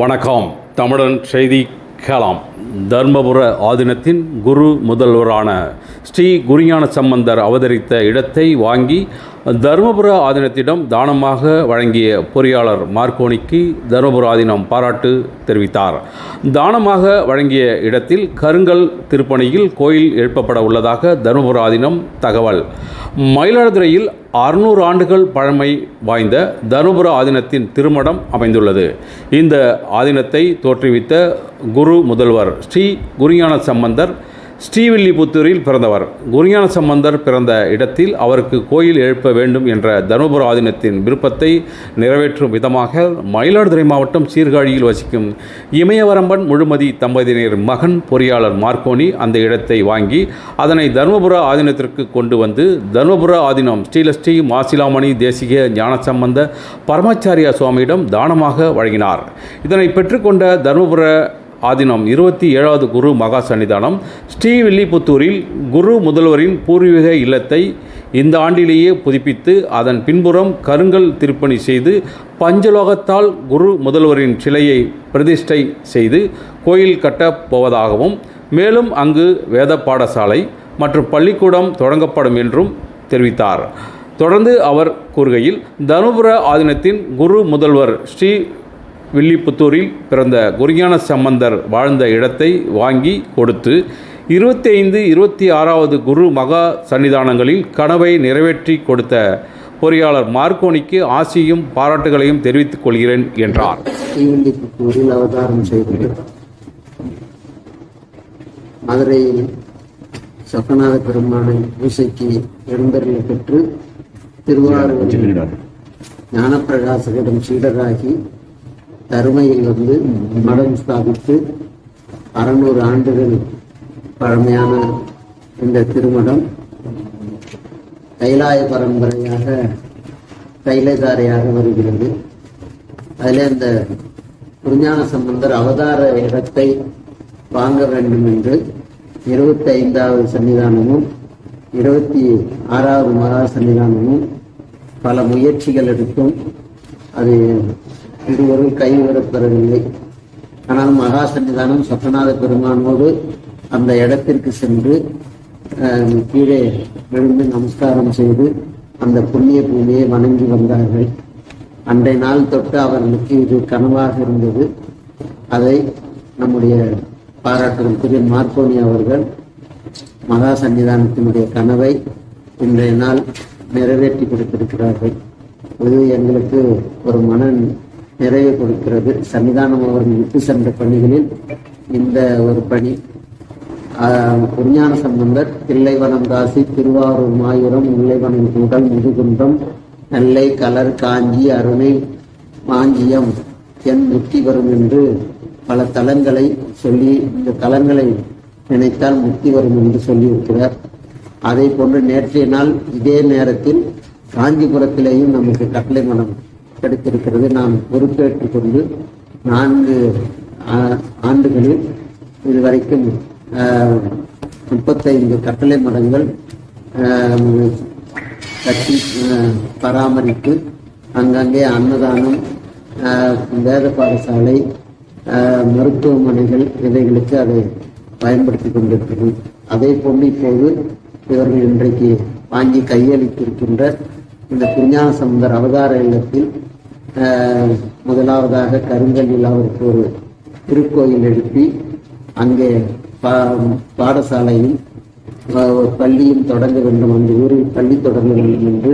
வணக்கம். தமிழன் செய்தி கேளாம் தர்மபுர ஆதீனத்தின் குரு முதல்வரான ஸ்ரீ குருஞான சம்பந்தர் அவதரித்த இடத்தை வாங்கி தருமபுர ஆதீனத்திடம் தானமாக வழங்கிய பொறியாளர் மார்க்கோனிக்கு தருமபுர ஆதீனம் பாராட்டு தெரிவித்தார். தானமாக வழங்கிய இடத்தில் கருங்கல் திருப்பணியில் கோயில் எழுப்பப்பட உள்ளதாக தருமபுர ஆதீனம் தகவல். மயிலாடுதுறையில் அறுநூறு ஆண்டுகள் பழமை வாய்ந்த தருமபுர ஆதீனத்தின் திருமடம் அமைந்துள்ளது. இந்த ஆதீனத்தை தோற்றுவித்த குரு முதல்வர் ஸ்ரீ குருஞான சம்பந்தர் ஸ்ரீவில்லிபுத்தூரில் பிறந்தவர். குருஞான சம்பந்தர் பிறந்த இடத்தில் அவருக்கு கோயில் எழுப்ப வேண்டும் என்ற தருமபுர ஆதீனத்தின் விருப்பத்தை நிறைவேற்றும் விதமாக மயிலாடுதுறை மாவட்டம் சீர்காழியில் வசிக்கும் இமயவரம்பன் முழுமதி தம்பதியினர் மகன் பொறியாளர் மார்க்கோனி அந்த இடத்தை வாங்கி அதனை தருமபுர ஆதீனத்திற்கு கொண்டு வந்து தருமபுர ஆதீனம் ஸ்ரீலஸ்ரீ மாசிலாமணி தேசிக ஞானசம்பந்த பரமாச்சாரியா சுவாமியிடம் தானமாக வழங்கினார். இதனை பெற்றுக்கொண்ட தருமபுர ஆதீனம் இருபத்தி ஏழாவது குரு மகா சன்னிதானம். ஸ்ரீவில்லிபுத்தூரில் குரு முதல்வரின் பூர்வீக இல்லத்தை இந்த ஆண்டிலேயே புதுப்பித்து அதன் பின்புறம் கருங்கல் திருப்பணி செய்து பஞ்சலோகத்தால் குரு முதல்வரின் சிலையை பிரதிஷ்டை செய்து கோயில் கட்டப் போவதாகவும் மேலும் அங்கு வேத பாடசாலை மற்றும் பள்ளிக்கூடம் தொடங்கப்படும் என்றும் தெரிவித்தார். தொடர்ந்து அவர் கூறுகையில் தருமபுர ஆதீனத்தின் குரு முதல்வர் ஸ்ரீ வில்லிபுத்தூரில் பிறந்த குருஞான சம்பந்தர் வாழ்ந்த இடத்தை வாங்கி கொடுத்து இருபத்தி ஐந்து இருபத்தி ஆறாவது குரு மகா சன்னிதானங்களில் கனவை நிறைவேற்றி கொடுத்த பொறியாளர் மார்க்கோனிக்கு ஆசியும் பாராட்டுகளையும் தெரிவித்துக் கொள்கிறேன் என்றார். ஸ்ரீவில்லிபுத்தூரில் அவதாரம் செய்து மதுரையில் சொக்கநாத பெருமானை பூசைக்கு எழுந்தருளை பெற்று திருவாரூர் ஞானப்பிரகாசகரிடம் சீடராகி தருமையில் வந்து மடம் ஸ்தாபித்து அறுநூறு ஆண்டுகள் பழமையான இந்த திருமடம் கைலாய பரம்பரையாக கைலைதாரையாக வருகிறது. அதில் இந்த குருஞான சம்பந்தர் அவதார இடத்தை வாங்க வேண்டும் என்று இருபத்தி ஐந்தாவது சன்னிதானமும் இருபத்தி ஆறாவது மகா சன்னிதானமும் பல முயற்சிகள் எடுத்தும் அது இருவரும் கைவிடப்பெறவில்லை ஆனால் மகா சன்னிதானம் சத்தநாத பெருமானோடு அந்த இடத்திற்கு சென்று கீழே விழுந்து நமஸ்காரம் செய்து அந்த புண்ணிய பூமியை வணங்கி வந்தார்கள். அன்றைய நாள் தொட்டு அவர்களுக்கு இது கனவாக இருந்தது. அதை நம்முடைய பாராட்டுதலுக்குரிய மார்க்கோனி அவர்கள் மகா சன்னிதானத்தினுடைய கனவை இன்றைய நாள் நிறைவேற்றி கொடுத்திருக்கிறார்கள். இது எங்களுக்கு ஒரு மன நிறைவு கொடுக்கிறது. சன்னிதானம் அவர்கள் விட்டு சென்ற பணிகளில் இந்த ஒரு பணி. ஆஹ், சம்பந்தர் தில்லைவனம் காசி திருவாரூர் மாயூரம் முல்லைவனம் கூடல் முதுகுன்றம் நெல்லை கலர் காஞ்சி அருணை மாஞ்சியம் என் முக்தி வரும் என்று பல தலங்களை சொல்லி இந்த தலங்களை நினைத்தால் முக்தி வரும் என்று சொல்லியிருக்கிறார். அதே போன்று நேற்றைய நாள் இதே நேரத்தில் காஞ்சிபுரத்திலேயும் நமக்கு கட்டளை மனம் கிடைத்திருக்கிறது நாம் பொறுப்பேற்றுக் கொண்டு நான்கு ஆ- ஆண்டுகளில் இதுவரைக்கும் முப்பத்தைந்து கட்டளை மடங்கள் கட்டி பராமரித்து அங்கங்கே அன்னதானம் வேத பாடசாலை மருத்துவமனைகள் இவைகளுக்கு அதை பயன்படுத்தி கொண்டிருக்கிறோம். அதே போன்று இப்போது இவர்கள் இன்றைக்கு வாங்கி கையளித்திருக்கின்ற இந்த குஞ்ஞான சம்பந்தர் அவதார இல்லத்தில் முதலாவதாக கருங்கல்லில் அவருக்கு ஒரு திருக்கோயில் எழுப்பி அங்கே பா- பாடசாலையும் ஒரு பள்ளியும் தொடங்க வேண்டும். அந்த ஊரில் பள்ளி தொடங்க வேண்டும் என்று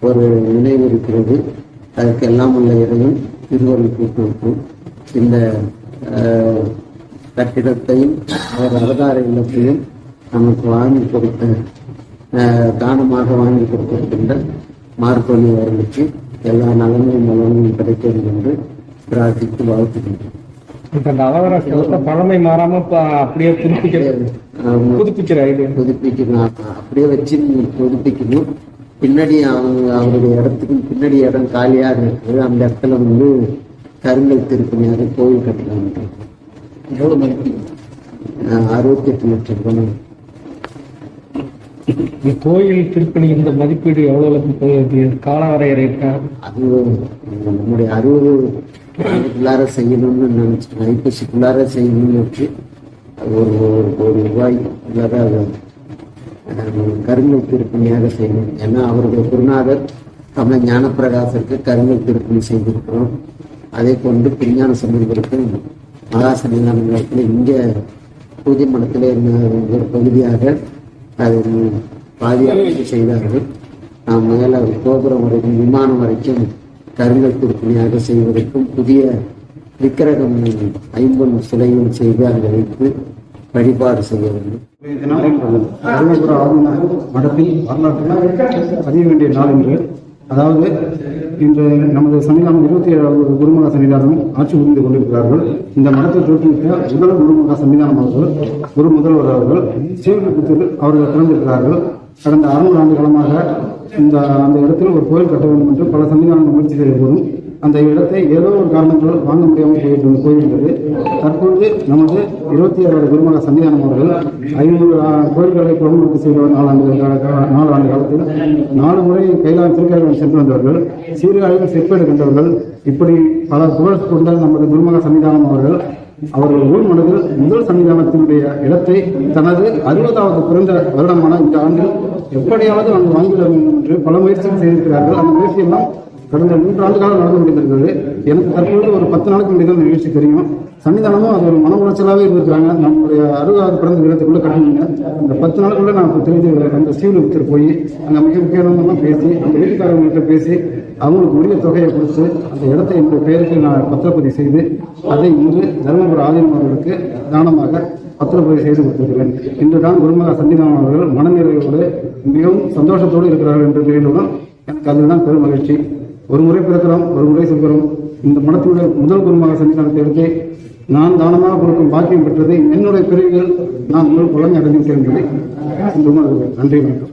ஒரு நினைவு இருக்கிறது. அதற்கெல்லாம் உள்ள இதையும் திருவருள் கூட்டிருக்கும் இந்த கட்டிடத்தையும் அவர் அவதார இல்லத்தையும் நமக்கு வாங்கி கொடுத்த தானமாக வாங்கி கொடுத்திருக்கின்ற மார்க்கோனி அவர்களுக்கு எல்லா நலனும் நலனும் கிடைக்க வேண்டும் என்று பிரார்த்தித்து வாழ்த்துகின்றேன் இப்ப இந்த அலவர சிலத்தை பழமை மாறாம இப்ப அப்படியே புதுப்பிக்கிற ஆஹ், புதுப்பிக்கிற ஐடியா புதுப்பிக்கணும். அப்ப அப்படியே வச்சு புதுப்பிக்கணும். பின்னாடி அவங்க அவருடைய இடத்துக்கு பின்னாடி இடம் காலியாக இருக்குது. அந்த இடத்துல வந்து கருங்கல் திருப்பணியாக கோயில் கட்டலாம். எவ்வளவு மதிப்பு? அறுபத்தி எட்டு லட்சம் ரூபாய். கோயில் திருப்பணி இந்த மதிப்பீடு எவ்வளவு போகுது? கால வரையறை இருக்கா? அது நம்முடைய அறுபது அதுக்குள்ளார செய்யணும்னு நினைச்சிட்டு ஐப்பசிக்குள்ளார செய்யணும்னு வச்சு ஒரு ஒரு கோடி ரூபாய் உள்ளார அதை கருங்கல் திருப்பணியாக செய்யணும். ஏன்னா அவருடைய குருநாதர் தமிழ் ஞானப்பிரகாசருக்கு கருங்கல் திருப்பணி செய்திருக்கிறோம். அதே கொண்டு பிரிஞான சம்பந்தருக்கு மகா இங்கே பூஜை மடத்திலே இருந்த ஒரு பகுதியாக அதை பாதியாக செய்தார்கள். நாம் மேலே கோபுரம் வரைக்கும் விமானம் வரைக்கும் கருங்கல் திருப்பணியாக செய்வதற்கும் புதிய விக்கிரகம் ஐம்பொன் சிலையும் செய்து அங்கே வைத்து வழிபாடு செய்ய வேண்டும். மடத்தில் வரலாற்றில் பதிய வேண்டிய நாள் என்று அதாவது இன்று நமது சன்னிதானம் இருபத்தி ஏழாவது குருமகா சன்னிதானம் ஆட்சி புரிந்து கொண்டிருக்கிறார்கள். இந்த மடத்தை தோற்றுவித்த முதல் குருமகா சன்னிதானம் அவர்கள் குரு முதல்வர் அவர்கள் ஸ்ரீவில்லிபுத்தூர் அவர்கள் பிறந்திருக்கிறார்கள். கடந்த அறுநூறு ஆண்டு காலமாக இந்த அந்த இடத்தில் ஒரு கோயில் கட்ட வேண்டும் என்று பல சன்னிதானங்கள் முயற்சி செய்த போதும் அந்த இடத்தை ஏதோ ஒரு காரணத்தால் வாங்க முடியாமல் போயிட்டு போயிருந்தது. தற்பொழுது நமது இருபத்தி ஏழாவது குருமக சன்னிதானம் அவர்கள் ஐநூறு கோயில்களை குழம்புக்கு செய்த நாலாண்டு கால- நாலு ஆண்டு காலத்தில் நாலு முறை கைலாய திருக்கையில் சென்று வந்தவர்கள் சீர்காழியில் செப்பேடு கண்டவர்கள் இப்படி பல புகழ் கொண்ட நமது குருமக சன்னிதானம் அவர்கள் அவர்கள் ஊர் மனதில் முதல் சன்னிதானத்தினுடைய இடத்தை தனது அறுபதாவது பிறந்த வருடமான இந்த ஆண்டில் எப்படியாவது நாங்கள் வாங்கிட வேண்டும் என்று பல முயற்சிகள் செய்திருக்கிறார்கள். அந்த முயற்சியெல்லாம் கடந்த மூன்று ஆண்டு காலம் நடந்து கொண்டிருக்கிறது. எனக்கு தற்போது ஒரு பத்து நாளுக்கு முன்னாடி நிகழ்ச்சி தெரியும். சன்னிதானமும் அது ஒரு மன உளைச்சலாகவே இருந்திருக்கிறாங்க. நம்மளுடைய அறுபதாவது பிறந்த விதத்துக்குள்ள கடந்தீங்க அந்த பத்து நாளுக்குள்ள நான் தெரிஞ்சு அந்த ஸ்ரீவிலுக்கு போய் அங்கே மிக முக்கியமானவங்களாம் பேசி அந்த வீட்டுக்காரங்கள்ட்ட பேசி அவங்களுக்கு உரிய தொகையை கொடுத்து அந்த இடத்தை என்னுடைய பெயருக்கு நான் பத்திரப்பதிவு செய்து அதை இன்று தருமபுர ஆதீனம் தானமாக பத்திரப்பதிவு செய்து கொடுத்திருக்கிறேன். இன்று தான் குருமகா சன்னிதானம் அவர்கள் மனநிறைவோடு மிகவும் சந்தோஷத்தோடு இருக்கிறார்கள் என்ற நிலையிலுடன் எனக்கு அதுதான் பெரும் மகிழ்ச்சி. ஒரு முறை பிறக்கிறோம் ஒரு முறை சொல்கிறோம். இந்த மடத்தினுடைய முதல் குருமாக சன்னிதானத்தை எடுத்து நான் தானமாக கொடுக்கும் பாக்கியம் பெற்றது. என்னுடைய பிரிவுகள் நான் முதல் குழந்தை அடைந்து விட்டேன் என்பதை நன்றி வணக்கம்.